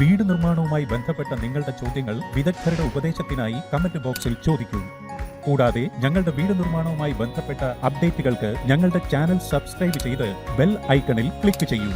വീട് നിർമ്മാണവുമായി ബന്ധപ്പെട്ട നിങ്ങളുടെ ചോദ്യങ്ങൾ വിദഗ്ധരുടെ ഉപദേശത്തിനായി കമന്റ് ബോക്സിൽ ചോദിക്കൂ. കൂടാതെ ഞങ്ങളുടെ വീട് നിർമ്മാണവുമായി ബന്ധപ്പെട്ട അപ്ഡേറ്റുകൾക്ക് ഞങ്ങളുടെ ചാനൽ സബ്സ്ക്രൈബ് ചെയ്ത് ബെൽ ഐക്കണിൽ ക്ലിക്ക് ചെയ്യൂ.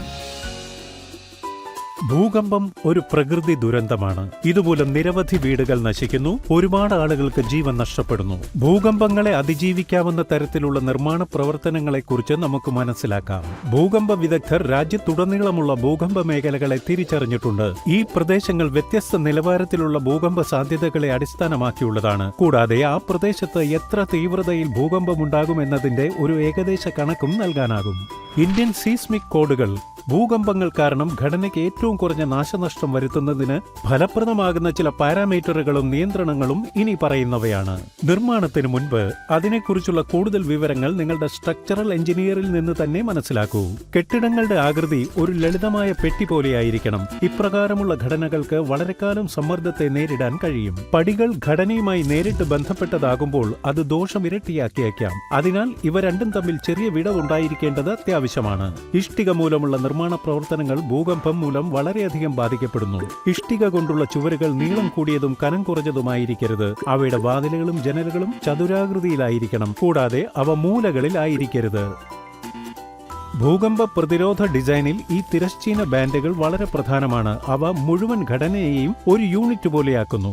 ഭൂകമ്പം ഒരു പ്രകൃതി ദുരന്തമാണ്. ഇതുമൂലം നിരവധി വീടുകൾ നശിക്കുന്നു. ഒരുപാട് ആളുകൾക്ക് ജീവൻ നഷ്ടപ്പെടുന്നു. ഭൂകമ്പങ്ങളെ അതിജീവിക്കാവുന്ന തരത്തിലുള്ള നിർമ്മാണ പ്രവർത്തനങ്ങളെക്കുറിച്ച് നമുക്ക് മനസ്സിലാക്കാം. ഭൂകമ്പ വിദഗ്ധർ രാജ്യത്തുടനീളമുള്ള ഭൂകമ്പ മേഖലകളെ തിരിച്ചറിഞ്ഞിട്ടുണ്ട്. ഈ പ്രദേശങ്ങൾ വ്യത്യസ്ത നിലവാരത്തിലുള്ള ഭൂകമ്പ സാധ്യതകളെ അടിസ്ഥാനമാക്കിയുള്ളതാണ്. കൂടാതെ ആ പ്രദേശത്ത് എത്ര തീവ്രതയിൽ ഭൂകമ്പമുണ്ടാകുമെന്നതിന്റെ ഒരു ഏകദേശ കണക്കും നൽകാനാകും. ഇന്ത്യൻ സീസ്മിക് കോഡുകൾ ഭൂകമ്പങ്ങൾ കാരണം ഘടനയ്ക്ക് ഏറ്റവും കുറഞ്ഞ നാശനഷ്ടം വരുത്തുന്നതിന് ഫലപ്രദമാകുന്ന ചില പാരാമീറ്ററുകളും നിയന്ത്രണങ്ങളും ഇനി പറയുന്നവയാണ്. നിർമ്മാണത്തിന് മുൻപ് അതിനെക്കുറിച്ചുള്ള കൂടുതൽ വിവരങ്ങൾ നിങ്ങളുടെ സ്ട്രക്ചറൽ എഞ്ചിനീയറിൽ നിന്ന് തന്നെ മനസ്സിലാക്കൂ. കെട്ടിടങ്ങളുടെ ആകൃതി ഒരു ലളിതമായ പെട്ടി പോലെയായിരിക്കണം. ഇപ്രകാരമുള്ള ഘടനകൾക്ക് വളരെക്കാലം സമ്മർദ്ദത്തെ നേരിടാൻ കഴിയും. പടികൾ ഘടനയുമായി നേരിട്ട് ബന്ധപ്പെട്ടതാകുമ്പോൾ അത് ദോഷം ഇരട്ടിയാക്കിയേക്കാം അതിനാൽ ഇവ രണ്ടും തമ്മിൽ ചെറിയ വിടവുണ്ടായിരിക്കേണ്ടത് അത്യാവശ്യമാണ്. ഇഷ്ടിക മൂലമുള്ള നിർമ്മാണ പ്രവർത്തനങ്ങൾ ഭൂകമ്പം മൂലം വളരെയധികം ബാധിക്കപ്പെടുന്നു. ഇഷ്ടിക കൊണ്ടുള്ള ചുവരുകൾ നീളം കൂടിയതും കനം കുറഞ്ഞതുമായിരിക്കരുത്. അവയുടെ വാതിലുകളും ജനലുകളും ചതുരാകൃതിയിലായിരിക്കണം. കൂടാതെ അവ മൂലകളിൽ ആയിരിക്കരുത്. ഭൂകമ്പ പ്രതിരോധ ഡിസൈനിൽ ഈ തിരശ്ചീന ബാൻഡുകൾ വളരെ പ്രധാനമാണ്. അവ മുഴുവൻ ഘടനയെയും ഒരു യൂണിറ്റ് പോലെയാക്കുന്നു.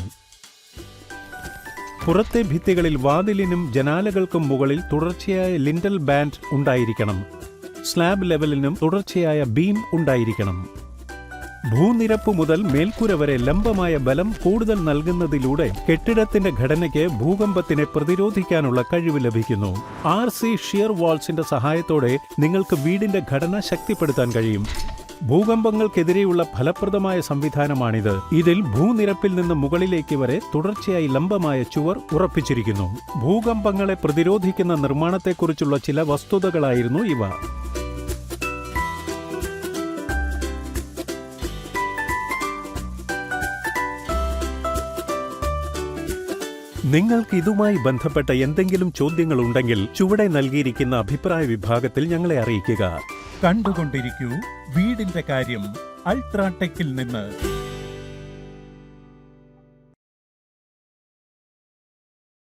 പുറത്തെ ഭിത്തികളിൽ വാതിലിനും ജനാലകൾക്കും മുകളിൽ തുടർച്ചയായ ലിൻഡൽ ബാൻഡ് ഉണ്ടായിരിക്കണം. സ്ലാബ് ലെവലിനും തുടർച്ചയായ ബീം ഉണ്ടായിരിക്കണം. ഭൂനിരപ്പ് മുതൽ മേൽക്കൂര വരെ ലംബമായ ബലം കൂടുതൽ നൽകുന്നതിലൂടെ കെട്ടിടത്തിന്റെ ഘടനയ്ക്ക് ഭൂകമ്പത്തിനെ പ്രതിരോധിക്കാനുള്ള കഴിവ് ലഭിക്കുന്നു. ആർ സി ഷിയർ വാൾസിന്റെ സഹായത്തോടെ നിങ്ങൾക്ക് വീടിന്റെ ഘടന ശക്തിപ്പെടുത്താൻ കഴിയും. ഭൂകമ്പങ്ങൾക്കെതിരെയുള്ള ഫലപ്രദമായ സംവിധാനമാണിത്. ഇതിൽ ഭൂനിരപ്പിൽ നിന്ന് മുകളിലേക്ക് വരെ തുടർച്ചയായി ലംബമായ ചുവർ ഉറപ്പിച്ചിരിക്കുന്നു. ഭൂകമ്പങ്ങളെ പ്രതിരോധിക്കുന്ന നിർമ്മാണത്തെക്കുറിച്ചുള്ള ചില വസ്തുതകളായിരുന്നു ഇവ. നിങ്ങൾക്ക് ഇതുമായി ബന്ധപ്പെട്ട എന്തെങ്കിലും ചോദ്യങ്ങൾ ഉണ്ടെങ്കിൽ ചുവടെ നൽകിയിരിക്കുന്ന അഭിപ്രായ വിഭാഗത്തിൽ ഞങ്ങളെ അറിയിക്കുക. കണ്ടുകൊണ്ടിരിക്കൂ വീടിന്റെ കാര്യം അൾട്രാടെക്കിൽ നിന്ന്.